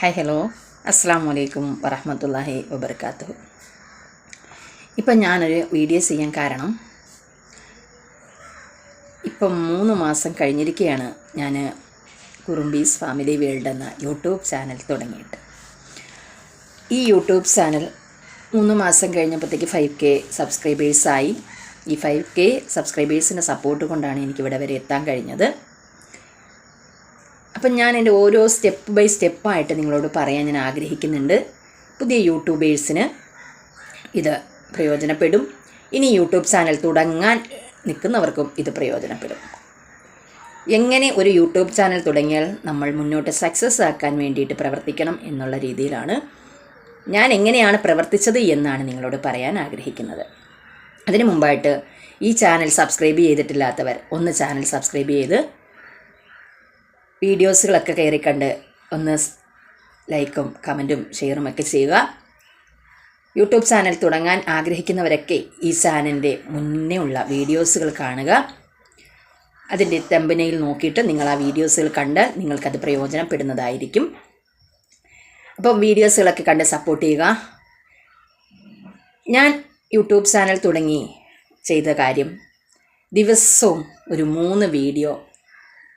Hi hello അസ്സാം വലൈക്കും വറഹമത്തല്ലാഹി വബർക്കാത്തു ഇപ്പം ഞാനൊരു വീഡിയോ ചെയ്യാൻ കാരണം ഇപ്പം മൂന്ന് മാസം കഴിഞ്ഞിരിക്കുകയാണ് ഞാൻ കുറുമ്പീസ് ഫാമിലി വേൾഡ് എന്ന യൂട്യൂബ് ചാനൽ തുടങ്ങിയിട്ട്. ഈ യൂട്യൂബ് ചാനൽ മൂന്ന് മാസം കഴിഞ്ഞപ്പോഴത്തേക്ക് ഫൈവ് കെ സബ്സ്ക്രൈബേഴ്സായി ഈ ഫൈവ് കെ സബ്സ്ക്രൈബേഴ്സിന്റെ സപ്പോർട്ട് കൊണ്ടാണ് എനിക്കിവിടെ വരെ എത്താൻ കഴിഞ്ഞത്. അപ്പം ഞാൻ എന്റെ ഓരോ സ്റ്റെപ്പ് ബൈ സ്റ്റെപ്പായിട്ട് നിങ്ങളോട് പറയാൻ ഞാൻ ആഗ്രഹിക്കുന്നുണ്ട്. പുതിയ യൂട്യൂബേഴ്സിന് ഇത് പ്രയോജനപ്പെടും. ഇനി യൂട്യൂബ് ചാനൽ തുടങ്ങാൻ നിൽക്കുന്നവർക്കും ഇത് പ്രയോജനപ്പെടും. എങ്ങനെ ഒരു യൂട്യൂബ് ചാനൽ തുടങ്ങിയാൽ നമ്മൾ മുന്നോട്ട് സക്സസ് ആക്കാൻ വേണ്ടിയിട്ട് പ്രവർത്തിക്കണം എന്നുള്ള രീതിയിലാണ്. ഞാൻ എങ്ങനെയാണ് പ്രവർത്തിച്ചത് എന്നാണ് നിങ്ങളോട് പറയാൻ ആഗ്രഹിക്കുന്നത്. അതിനു മുമ്പായിട്ട് ഈ ചാനൽ സബ്സ്ക്രൈബ് ചെയ്തിട്ടില്ലാത്തവർ ഒന്ന് ചാനൽ സബ്സ്ക്രൈബ് ചെയ്ത് വീഡിയോസുകളൊക്കെ കയറി കണ്ട് ഒന്ന് ലൈക്കും കമന്റും ഷെയറും ഒക്കെ ചെയ്യുക. യൂട്യൂബ് ചാനൽ തുടങ്ങാൻ ആഗ്രഹിക്കുന്നവരൊക്കെ ഈ ചാനലിന്റെ മുന്നേ ഉള്ള വീഡിയോസുകൾ കാണുക. അതിന്റെ തെമ്പനയിൽ നോക്കിയിട്ട് നിങ്ങൾ ആ വീഡിയോസുകൾ കണ്ട് നിങ്ങൾക്കത് പ്രയോജനപ്പെടുന്നതായിരിക്കും. അപ്പം വീഡിയോസുകളൊക്കെ കണ്ട് സപ്പോർട്ട് ചെയ്യുക. ഞാൻ യൂട്യൂബ് ചാനൽ തുടങ്ങി ചെയ്ത കാര്യം ദിവസവും ഒരു മൂന്ന് വീഡിയോ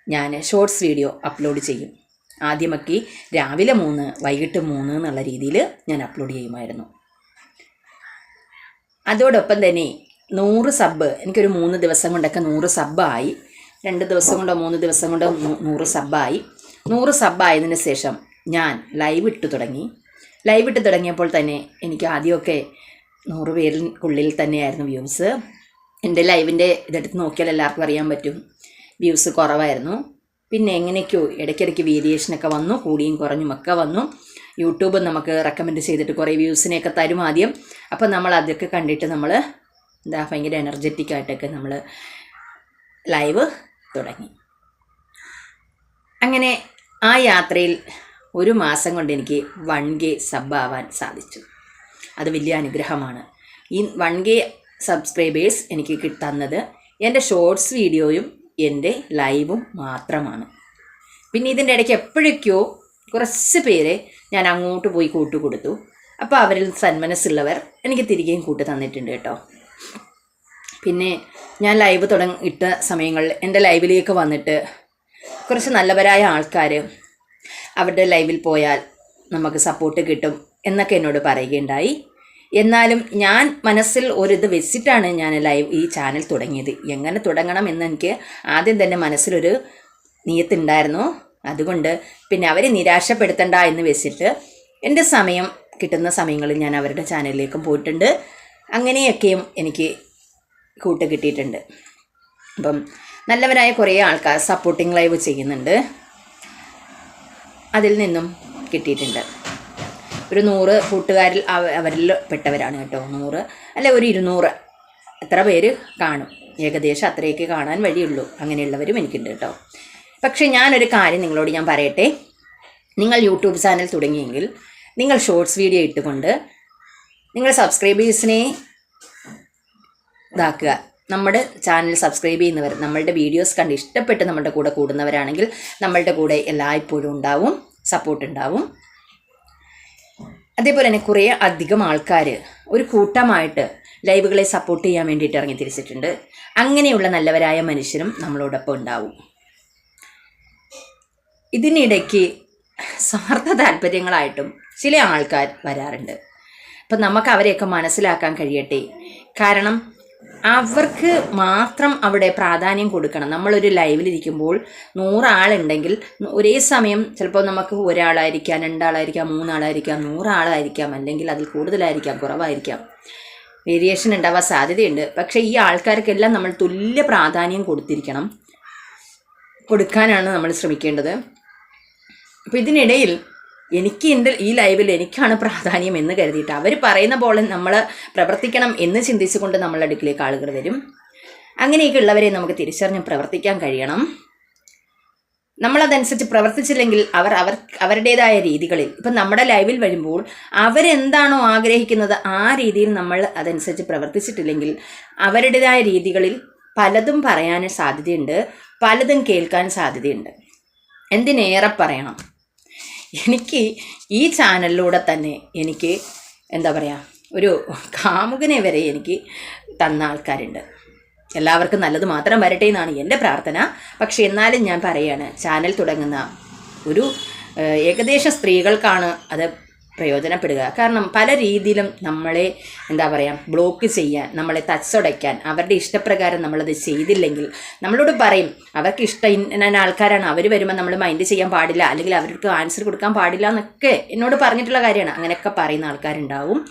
ഞാൻ ഷോർട്സ് വീഡിയോ അപ്ലോഡ് ചെയ്യും. ആദ്യമൊക്കെ രാവിലെ മൂന്ന് വൈകിട്ട് മൂന്ന് എന്നുള്ള രീതിയിൽ ഞാൻ അപ്ലോഡ് ചെയ്യുമായിരുന്നു. അതോടൊപ്പം തന്നെ നൂറ് സബ്ബ് എനിക്കൊരു മൂന്ന് ദിവസം കൊണ്ടൊക്കെ നൂറ് സബ്ബായി രണ്ട് ദിവസം കൊണ്ടോ മൂന്ന് ദിവസം കൊണ്ടോ നൂറ് സബ്ബായി നൂറ് സബ്ബായതിനു ശേഷം ഞാൻ ലൈവ് ഇട്ട് തുടങ്ങി. ലൈവ് ഇട്ട് തുടങ്ങിയപ്പോൾ തന്നെ എനിക്ക് ആദ്യമൊക്കെ നൂറ് പേരിനുള്ളിൽ തന്നെയായിരുന്നു വ്യൂസ്. എന്റെ ലൈവിന്റെ ഇതെടുത്ത് നോക്കിയാൽ എല്ലാവർക്കും അറിയാൻ പറ്റും. വ്യൂസ് കുറവായിരുന്നു. പിന്നെ എങ്ങനെയൊക്കെയോ ഇടയ്ക്കിടയ്ക്ക് വേരിയേഷനൊക്കെ വന്നു കൂടിയും കുറഞ്ഞും ഒക്കെ വന്നു. യൂട്യൂബ് നമുക്ക് റെക്കമെൻഡ് ചെയ്തിട്ട് കുറേ വ്യൂസിനെയൊക്കെ തരും ആദ്യം. അപ്പോൾ നമ്മൾ അതൊക്കെ കണ്ടിട്ട് നമ്മൾ എന്താ ഭയങ്കര എനർജറ്റിക് ആയിട്ടൊക്കെ നമ്മൾ ലൈവ് തുടങ്ങി. അങ്ങനെ ആ യാത്രയിൽ ഒരു മാസം കൊണ്ട് എനിക്ക് വൺ കെ സബ് ആവാൻ സാധിച്ചു. അത് വലിയ അനുഗ്രഹമാണ്. ഈ വൺ കെ സബ്സ്ക്രൈബേഴ്സ് എനിക്ക് കിട്ടുന്നത് എന്റെ ഷോർട്സ് വീഡിയോയും എന്റെ ലൈവും മാത്രമാണ്. പിന്നെ ഇതിന്റെ ഇടയ്ക്ക് എപ്പോഴൊക്കെയോ കുറച്ച് പേരെ ഞാൻ അങ്ങോട്ട് പോയി കൂട്ടു കൊടുത്തു അപ്പോൾ അവരിൽ സന്മനസ്സുള്ളവർ എനിക്ക് തിരികെയും കൂട്ട് തന്നിട്ടുണ്ട് കേട്ടോ. പിന്നെ ഞാൻ ലൈവ് തുടങ്ങി ഇട്ട സമയങ്ങളിൽ എന്റെ ലൈവിലേക്ക് വന്നിട്ട് കുറച്ച് നല്ലവരായ ആൾക്കാർ അവരുടെ ലൈവിൽ പോയാൽ നമുക്ക് സപ്പോർട്ട് കിട്ടും എന്നൊക്കെ എന്നോട് പറയുകയുണ്ടായി. എന്നാലും ഞാൻ മനസ്സിൽ ഒരിത് വെച്ചിട്ടാണ് ഞാൻ ലൈവ് ഈ ചാനൽ തുടങ്ങിയത്. എങ്ങനെ തുടങ്ങണം എന്ന് എനിക്ക് ആദ്യം തന്നെ മനസ്സിലൊരു നീയത്തുണ്ടായിരുന്നു. അതുകൊണ്ട് പിന്നെ അവരെ നിരാശപ്പെടുത്തണ്ട എന്ന് വെച്ചിട്ട് എന്റെ സമയം കിട്ടുന്ന സമയങ്ങളിൽ ഞാൻ അവരുടെ ചാനലിലേക്കും പോയിട്ടുണ്ട്. അങ്ങനെയൊക്കെയും എനിക്ക് കൂട്ട് കിട്ടിയിട്ടുണ്ട്. അപ്പം നല്ലവരായ കുറേ ആൾക്കാർ സപ്പോർട്ടിങ് ലൈവ് ചെയ്യുന്നുണ്ട്. അതിൽ നിന്നും കിട്ടിയിട്ടുണ്ട്. ഒരു നൂറ് കൂട്ടുകാരിൽ അവ- അവരിൽ പെട്ടവരാണ് കേട്ടോ. നൂറ് അല്ലെ ഒരു ഇരുന്നൂറ്. എത്ര പേര് കാണും? ഏകദേശം അത്രയൊക്കെ കാണാൻ വഴിയുള്ളൂ. അങ്ങനെയുള്ളവരും എനിക്കുണ്ട് കേട്ടോ. പക്ഷേ ഞാനൊരു കാര്യം നിങ്ങളോട് ഞാൻ പറയട്ടെ. നിങ്ങൾ യൂട്യൂബ് ചാനൽ തുടങ്ങിയെങ്കിൽ നിങ്ങൾ ഷോർട്സ് വീഡിയോ ഇട്ടുകൊണ്ട് നിങ്ങൾ സബ്സ്ക്രൈബേഴ്സിനെ ഇതാക്കുക. നമ്മുടെ ചാനൽ സബ്സ്ക്രൈബ് ചെയ്യുന്നവർ നമ്മളുടെ വീഡിയോസ് കണ്ട് ഇഷ്ടപ്പെട്ട് നമ്മളുടെ കൂടെ കൂടുന്നവരാണെങ്കിൽ നമ്മളുടെ കൂടെ എല്ലായ്പ്പോഴും ഉണ്ടാവും സപ്പോർട്ട് ഉണ്ടാവും. അതേപോലെ തന്നെ കുറേ അധികം ആൾക്കാർ ഒരു കൂട്ടമായിട്ട് ലൈവുകളെ സപ്പോർട്ട് ചെയ്യാൻ വേണ്ടിയിട്ട് ഇറങ്ങി തിരിച്ചിട്ടുണ്ട്. അങ്ങനെയുള്ള നല്ലവരായ മനുഷ്യരും നമ്മളോടൊപ്പം ഉണ്ടാവും. ഇതിനിടയ്ക്ക് സ്വാർത്ഥ താല്പര്യങ്ങളായിട്ടും ചില ആൾക്കാർ വരാറുണ്ട്. അപ്പം നമുക്ക് അവരെയൊക്കെ മനസ്സിലാക്കാൻ കഴിയട്ടെ. കാരണം അവർക്ക് മാത്രം അവിടെ പ്രാധാന്യം കൊടുക്കണം. നമ്മളൊരു ലൈവിലിരിക്കുമ്പോൾ നൂറാളുണ്ടെങ്കിൽ ഒരേ സമയം ചിലപ്പോൾ നമുക്ക് ഒരാളായിരിക്കാം രണ്ടാളായിരിക്കാം മൂന്നാളായിരിക്കാം നൂറാളായിരിക്കാം അല്ലെങ്കിൽ അതിൽ കൂടുതലായിരിക്കാം കുറവായിരിക്കാം. വേരിയേഷൻ ഉണ്ടാവാൻ സാധ്യതയുണ്ട്. പക്ഷേ ഈ ആൾക്കാർക്കെല്ലാം നമ്മൾ തുല്യ പ്രാധാന്യം കൊടുത്തിരിക്കണം. കൊടുക്കാനാണ് നമ്മൾ ശ്രമിക്കേണ്ടത്. അപ്പോൾ ഇതിനിടയിൽ എനിക്ക് എന്റെ ഈ ലൈവിൽ എനിക്കാണ് പ്രാധാന്യം എന്ന് കരുതിയിട്ട് അവർ പറയുന്ന പോലെ നമ്മൾ പ്രവർത്തിക്കണം എന്ന് ചിന്തിച്ചുകൊണ്ട് നമ്മളുടെ അടുക്കിലേക്ക് ആളുകൾ വരും. അങ്ങനെയൊക്കെ ഉള്ളവരെ നമുക്ക് തിരിച്ചറിഞ്ഞ് പ്രവർത്തിക്കാൻ കഴിയണം. നമ്മളതനുസരിച്ച് പ്രവർത്തിച്ചില്ലെങ്കിൽ അവർ അവർ അവരുടേതായ രീതികളിൽ ഇപ്പം നമ്മുടെ ലൈവിൽ വരുമ്പോൾ അവരെന്താണോ ആഗ്രഹിക്കുന്നത് ആ രീതിയിൽ നമ്മൾ അതനുസരിച്ച് പ്രവർത്തിച്ചിട്ടില്ലെങ്കിൽ അവരുടേതായ രീതികളിൽ പലതും പറയാൻ സാധ്യതയുണ്ട് പലതും കേൾക്കാൻ സാധ്യതയുണ്ട്. എന്തിനേറെ പറയണം? എനിക്ക് ഈ ചാനലിലൂടെ തന്നെ എനിക്ക് എന്താ പറയുക ഒരു കാമുകനെ വരെ എനിക്ക് തന്ന ആൾക്കാരുണ്ട്. എല്ലാവർക്കും നല്ലത് മാത്രം വരട്ടെ എന്നാണ് എന്റെ പ്രാർത്ഥന. പക്ഷേ എന്നാലും ഞാൻ പറയുകയാണ് ചാനൽ തുടങ്ങുന്ന ഒരു ഏകദേശം സ്ത്രീകൾക്കാണ് അത് പ്രയോജനപ്പെടുക. കാരണം പല രീതിയിലും നമ്മളെ എന്താ പറയുക ബ്ലോക്ക് ചെയ്യാൻ നമ്മളെ തച്ചടയ്ക്കാൻ അവരുടെ ഇഷ്ടപ്രകാരം നമ്മളത് ചെയ്തില്ലെങ്കിൽ നമ്മളോട് പറയും അവർക്ക് ഇഷ്ടം ഇന്ന ആൾക്കാരാണ്. അവർ വരുമ്പോൾ നമ്മൾ മൈൻഡ് ചെയ്യാൻ പാടില്ല. അല്ലെങ്കിൽ അവർക്ക് ആൻസർ കൊടുക്കാൻ പാടില്ല എന്നൊക്കെ എന്നോട് പറഞ്ഞിട്ടുള്ള കാര്യമാണ്. അങ്ങനെയൊക്കെ പറയുന്ന ആൾക്കാരുണ്ടാവും.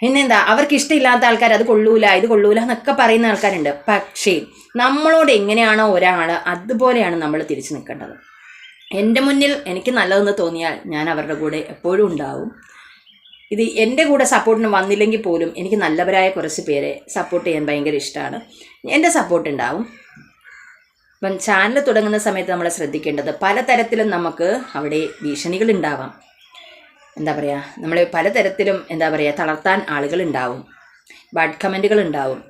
പിന്നെന്താ അവർക്ക് ഇഷ്ടമില്ലാത്ത ആൾക്കാർ അത് കൊള്ളൂല ഇത് കൊള്ളൂല എന്നൊക്കെ പറയുന്ന ആൾക്കാരുണ്ട്. പക്ഷേ നമ്മളോട് എങ്ങനെയാണോ ഒരാൾ അതുപോലെയാണ് നമ്മൾ തിരിച്ചു നിൽക്കേണ്ടത്. എന്റെ മുന്നിൽ എനിക്ക് നല്ലതെന്ന് തോന്നിയാൽ ഞാൻ അവരുടെ കൂടെ എപ്പോഴും ഉണ്ടാവും. ഇത് എന്റെ കൂടെ സപ്പോർട്ടിന് വന്നില്ലെങ്കിൽ പോലും എനിക്ക് നല്ലവരായ കുറച്ച് പേരെ സപ്പോർട്ട് ചെയ്യാൻ ഭയങ്കര ഇഷ്ടമാണ്. എന്റെ സപ്പോർട്ട് ഉണ്ടാവും. ഇപ്പം ചാനൽ തുടങ്ങുന്ന സമയത്ത് നമ്മൾ ശ്രദ്ധിക്കേണ്ടത് പലതരത്തിലും നമുക്ക് അവിടെ ഭീഷണികൾ ഉണ്ടാവാം. എന്താ പറയുക നമ്മളെ പലതരത്തിലും എന്താ പറയുക തളർത്താൻ ആളുകൾ ഉണ്ടാവും. ബാഡ് കമന്റുകൾ ഉണ്ടാവും.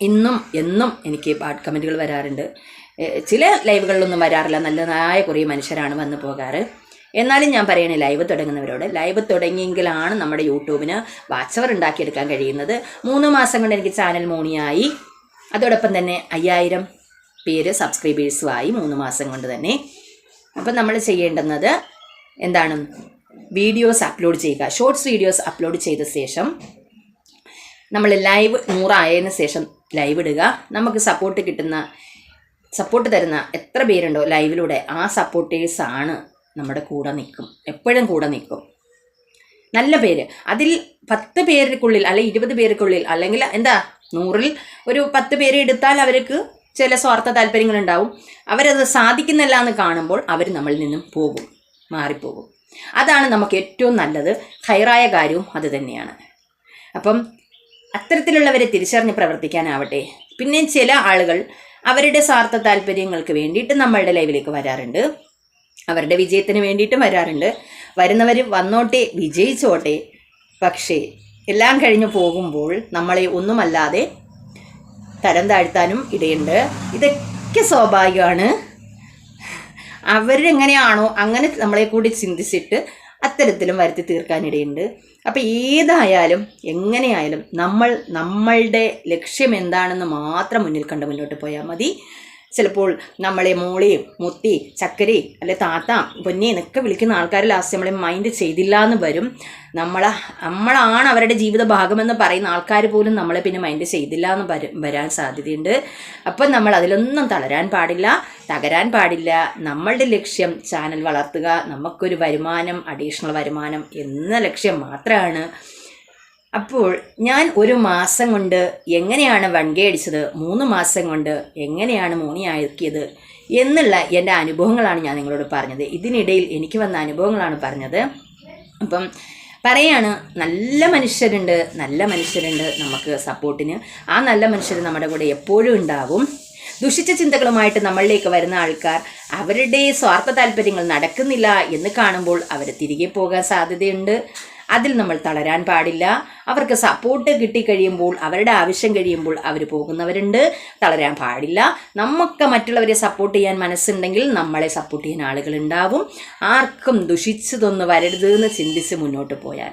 ഇന്നും എന്നും എനിക്ക് ബാഡ് കമന്റുകൾ വരാറുണ്ട്. ചില ലൈവുകളിലൊന്നും വരാറില്ല. നല്ലതായ കുറേ മനുഷ്യരാണ് വന്നു പോകാറ്. എന്നാലും ഞാൻ പറയണേ ലൈവ് തുടങ്ങുന്നവരോട് ലൈവ് തുടങ്ങിയെങ്കിലാണ് നമ്മുടെ യൂട്യൂബിന് വാച്ചവർ ഉണ്ടാക്കിയെടുക്കാൻ കഴിയുന്നത്. മൂന്ന് മാസം കൊണ്ട് എനിക്ക് ചാനൽ മോണിയായി. അതോടൊപ്പം തന്നെ അയ്യായിരം പേര് സബ്സ്ക്രൈബേഴ്സുമായി മൂന്ന് മാസം കൊണ്ട് തന്നെ. അപ്പം നമ്മൾ ചെയ്യേണ്ടുന്നത് എന്താണ്? വീഡിയോസ് അപ്ലോഡ് ചെയ്യുക. ഷോർട്സ് വീഡിയോസ് അപ്ലോഡ് ചെയ്ത ശേഷം നമ്മൾ ലൈവ് നൂറായതിനു ശേഷം ലൈവ് ഇടുക. നമുക്ക് സപ്പോർട്ട് കിട്ടുന്ന സപ്പോർട്ട് തരുന്ന എത്ര പേരുണ്ടോ ലൈവിലൂടെ ആ സപ്പോർട്ടേഴ്സാണ് നമ്മുടെ കൂടെ നിൽക്കും. എപ്പോഴും കൂടെ നിൽക്കും. നല്ല പേര്. അതിൽ പത്ത് പേർക്കുള്ളിൽ അല്ലെങ്കിൽ ഇരുപത് പേർക്കുള്ളിൽ അല്ലെങ്കിൽ എന്താ നൂറിൽ ഒരു പത്ത് പേര് എടുത്താൽ അവർക്ക് ചില സ്വാർത്ഥ താല്പര്യങ്ങളുണ്ടാവും അവരത് സാധിക്കുന്നില്ല എന്ന് കാണുമ്പോൾ അവർ നമ്മളിൽ നിന്നും പോകും മാറിപ്പോകും. അതാണ് നമുക്ക് ഏറ്റവും നല്ലത്. ഹൈറായ കാര്യവും അത് തന്നെയാണ്. അപ്പം അത്തരത്തിലുള്ളവരെ തിരിച്ചറിഞ്ഞ് പ്രവർത്തിക്കാനാവട്ടെ. പിന്നെ ചില ആളുകൾ അവരുടെ സ്വാർത്ഥ താല്പര്യങ്ങൾക്ക് വേണ്ടിയിട്ട് നമ്മളുടെ ലൈവിലേക്ക് വരാറുണ്ട്. അവരുടെ വിജയത്തിന് വേണ്ടിയിട്ടും വരാറുണ്ട്. വരുന്നവർ വന്നോട്ടെ വിജയിച്ചോട്ടെ. പക്ഷേ എല്ലാം കഴിഞ്ഞു പോകുമ്പോൾ നമ്മളെ ഒന്നുമല്ലാതെ തരം താഴ്ത്താനും ഇടയുണ്ട്. ഇതൊക്കെ സ്വാഭാവികമാണ്. അവരെങ്ങനെയാണോ അങ്ങനെ നമ്മളെ കൂടി ചിന്തിച്ചിട്ട് അത്തരത്തിലും വരുത്തി തീർക്കാനിടയുണ്ട് അപ്പോൾ ഏതായാലും എങ്ങനെയായാലും നമ്മൾ നമ്മളുടെ ലക്ഷ്യം എന്താണെന്ന് മാത്രം മുന്നിൽ കണ്ട് മുന്നോട്ട് പോയാൽ മതി. ചിലപ്പോൾ നമ്മളെ മോളെയും മുത്തി ചക്കരി അല്ലെ താത്ത പൊന്നി എന്നൊക്കെ വിളിക്കുന്ന ആൾക്കാർ ലാസ്റ്റ് നമ്മളെ മൈൻഡ് ചെയ്തില്ല എന്ന് വരും. നമ്മളെ നമ്മളാണ് അവരുടെ ജീവിത ഭാഗമെന്ന് പറയുന്ന ആൾക്കാർ പോലും നമ്മളെ പിന്നെ മൈൻഡ് ചെയ്തില്ല എന്ന് വരും വരാൻ സാധ്യതയുണ്ട്. അപ്പം നമ്മൾ അതിലൊന്നും തളരാൻ പാടില്ല തകരാൻ പാടില്ല. നമ്മളുടെ ലക്ഷ്യം ചാനൽ വളർത്തുക. നമുക്കൊരു വരുമാനം അഡീഷണൽ വരുമാനം എന്ന ലക്ഷ്യം മാത്രമാണ് അപ്പോൾ ഞാൻ ഒരു മാസം കൊണ്ട് എങ്ങനെയാണ് വൺകെ അടിച്ചത്? മൂന്ന് മാസം കൊണ്ട് എങ്ങനെയാണ് മൂണിയാക്കിയത് എന്നുള്ള എന്റെ അനുഭവങ്ങളാണ് ഞാൻ നിങ്ങളോട് പറഞ്ഞത്. ഇതിനിടയിൽ എനിക്ക് വന്ന അനുഭവങ്ങളാണ് പറഞ്ഞത്. അപ്പം പറയാണ് നല്ല മനുഷ്യരുണ്ട് നല്ല മനുഷ്യരുണ്ട് നമുക്ക് സപ്പോർട്ടിന്. ആ നല്ല മനുഷ്യർ നമ്മുടെ കൂടെ എപ്പോഴും ഉണ്ടാവും. ദുഷിച്ച ചിന്തകളുമായിട്ട് നമ്മളിലേക്ക് വരുന്ന ആൾക്കാർ അവരുടെ സ്വാർത്ഥ താല്പര്യങ്ങൾ നടക്കുന്നില്ല എന്ന് കാണുമ്പോൾ അവർ തിരികെ പോകാൻ സാധ്യതയുണ്ട്. അതിൽ നമ്മൾ തളരാൻ പാടില്ല. അവർക്ക് സപ്പോർട്ട് കിട്ടിക്കഴിയുമ്പോൾ അവരുടെ ആവശ്യം കഴിയുമ്പോൾ അവർ പോകുന്നവരുണ്ട്. തളരാൻ പാടില്ല. നമുക്ക് മറ്റുള്ളവരെ സപ്പോർട്ട് ചെയ്യാൻ മനസ്സുണ്ടെങ്കിൽ നമ്മളെ സപ്പോർട്ട് ചെയ്യാൻ ആളുകളുണ്ടാവും ആർക്കും ദുഷിച്ചതൊന്ന് വരരുത് എന്ന് ചിന്തിച്ച് മുന്നോട്ട് പോയാൽ.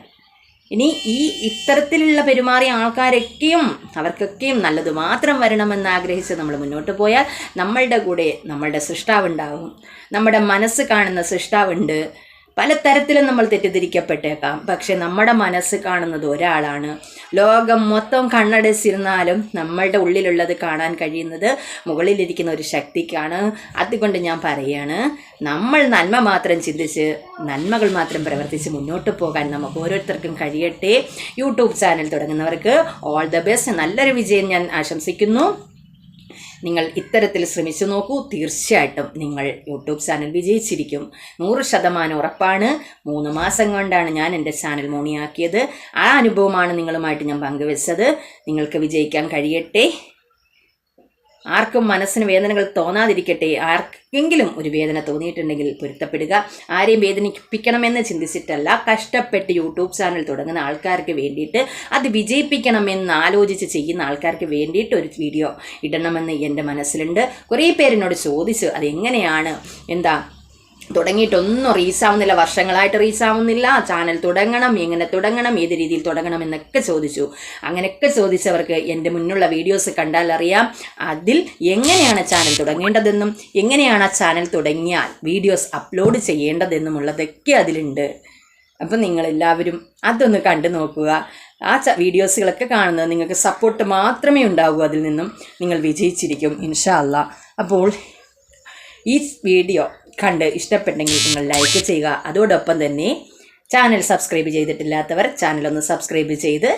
ഇനി ഈ ഇത്തരത്തിലുള്ള പെരുമാറിയ ആൾക്കാരൊക്കെയും അവർക്കൊക്കെയും നല്ലത് മാത്രം വരണമെന്ന് ആഗ്രഹിച്ച് നമ്മൾ മുന്നോട്ട് പോയാൽ നമ്മളുടെ കൂടെ നമ്മളുടെ സൃഷ്ടാവുണ്ടാവും. നമ്മുടെ മനസ്സ് കാണുന്ന സൃഷ്ടാവുണ്ട്. പലതരത്തിലും നമ്മൾ തെറ്റിദ്ധരിക്കപ്പെട്ടേക്കാം. പക്ഷെ നമ്മുടെ മനസ്സ് കാണുന്നത് ഒരാളാണ്. ലോകം മൊത്തം കണ്ണടച്ചിരുന്നാലും നമ്മളുടെ ഉള്ളിലുള്ളത് കാണാൻ കഴിയുന്നത് മുകളിലിരിക്കുന്ന ഒരു ശക്തിക്കാണ്. അതുകൊണ്ട് ഞാൻ പറയുകയാണ് നമ്മൾ നന്മ മാത്രം ചിന്തിച്ച് നന്മകൾ മാത്രം പ്രവർത്തിച്ച് മുന്നോട്ട് പോകാൻ നമുക്ക് ഓരോരുത്തർക്കും കഴിയട്ടെ. യൂട്യൂബ് ചാനൽ തുടങ്ങുന്നവർക്ക് ഓൾ ദ ബെസ്റ്റ് നല്ലൊരു വിജയം ഞാൻ ആശംസിക്കുന്നു. നിങ്ങൾ ഇത്തരത്തിൽ ശ്രമിച്ചു നോക്കൂ. തീർച്ചയായിട്ടും നിങ്ങൾ യൂട്യൂബ് ചാനൽ വിജയിച്ചിരിക്കും. നൂറ് ശതമാനം ഉറപ്പാണ്. മൂന്ന് മാസം കൊണ്ടാണ് ഞാൻ എന്റെ ചാനൽ മോണിയാക്കിയത്. ആ അനുഭവമാണ് നിങ്ങളുമായിട്ട് ഞാൻ പങ്കുവെച്ചത്. നിങ്ങൾക്ക് വിജയിക്കാൻ കഴിയട്ടെ. ആർക്കും മനസ്സിന് വേദനകൾ തോന്നാതിരിക്കട്ടെ. ആർക്കെങ്കിലും ഒരു വേദന തോന്നിയിട്ടുണ്ടെങ്കിൽ പൊരുത്തപ്പെടുക. ആരെയും വേദനിപ്പിക്കണമെന്ന് ചിന്തിച്ചിട്ടല്ല. കഷ്ടപ്പെട്ട് യൂട്യൂബ് ചാനൽ തുടങ്ങുന്ന ആൾക്കാർക്ക് വേണ്ടിയിട്ട് അത് വിജയിപ്പിക്കണമെന്ന് ആലോചിച്ച് ചെയ്യുന്ന ആൾക്കാർക്ക് വേണ്ടിയിട്ട് ഒരു വീഡിയോ ഇടണമെന്ന് എന്റെ മനസ്സിലുണ്ട്. കുറേ പേരെന്നോട് ചോദിച്ചു അതെങ്ങനെയാണ്? എന്താ തുടങ്ങിയിട്ടൊന്നും റീസാവുന്നില്ല വർഷങ്ങളായിട്ട് റീസാവുന്നില്ല ചാനൽ തുടങ്ങണം എങ്ങനെ തുടങ്ങണം ഏത് രീതിയിൽ തുടങ്ങണം എന്നൊക്കെ ചോദിച്ചു. അങ്ങനെയൊക്കെ ചോദിച്ചവർക്ക് എന്റെ മുന്നുള്ള വീഡിയോസ് കണ്ടാൽ അറിയാം. അതിൽ എങ്ങനെയാണ് ചാനൽ തുടങ്ങേണ്ടതെന്നും എങ്ങനെയാണ് ആ ചാനൽ തുടങ്ങിയാൽ വീഡിയോസ് അപ്ലോഡ് ചെയ്യേണ്ടതെന്നുമുള്ളതൊക്കെ അതിലുണ്ട്. അപ്പം നിങ്ങളെല്ലാവരും അതൊന്ന് കണ്ടു നോക്കുക. ആ വീഡിയോസുകളൊക്കെ കാണുന്നത് നിങ്ങൾക്ക് സപ്പോർട്ട് മാത്രമേ ഉണ്ടാവൂ അതിൽ നിന്നും. നിങ്ങൾ വിജയിച്ചിരിക്കും ഇൻഷാ അല്ലാ അപ്പോൾ ഈ വീഡിയോ കണ്ട് ഇഷ്ടപ്പെട്ടെങ്കിൽ നിങ്ങൾ ലൈക്ക് ചെയ്യുക. അതോടൊപ്പം തന്നെ ചാനൽ സബ്സ്ക്രൈബ് ചെയ്തിട്ടില്ലാത്തവർ ചാനൽ ഒന്ന് സബ്സ്ക്രൈബ് ചെയ്ത്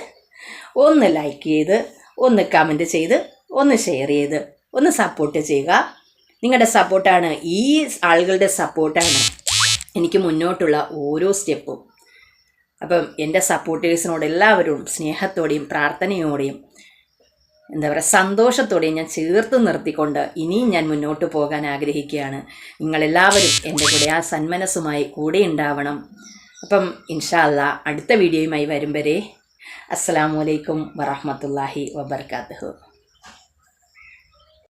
ഒന്ന് ലൈക്ക് ചെയ്ത് ഒന്ന് കമന്റ് ചെയ്ത് ഒന്ന് ഷെയർ ചെയ്ത് ഒന്ന് സപ്പോർട്ട് ചെയ്യുക. നിങ്ങളുടെ സപ്പോർട്ടാണ് ഈ ആളുകളുടെ സപ്പോർട്ടാണ് എനിക്ക് മുന്നോട്ടുള്ള ഓരോ സ്റ്റെപ്പും അപ്പം എന്റെ സപ്പോർട്ടേഴ്സിനോട് എല്ലാവരും സ്നേഹത്തോടെയും പ്രാർത്ഥനയോടെയും എന്താ പറയുക സന്തോഷത്തോടെ ഞാൻ ചേർത്ത് നിർത്തിക്കൊണ്ട് ഇനിയും ഞാൻ മുന്നോട്ട് പോകാൻ ആഗ്രഹിക്കുകയാണ്. നിങ്ങളെല്ലാവരും എന്റെ കൂടെ ആ സന്മനസ്സുമായി കൂടെ ഉണ്ടാവണം. അപ്പം ഇൻഷാല്ല അടുത്ത വീഡിയോയുമായി വരും വരെ അസ്സലാമു അലൈക്കും വറഹ്മത്തുള്ളാഹി വബർക്കാത്തുഹു.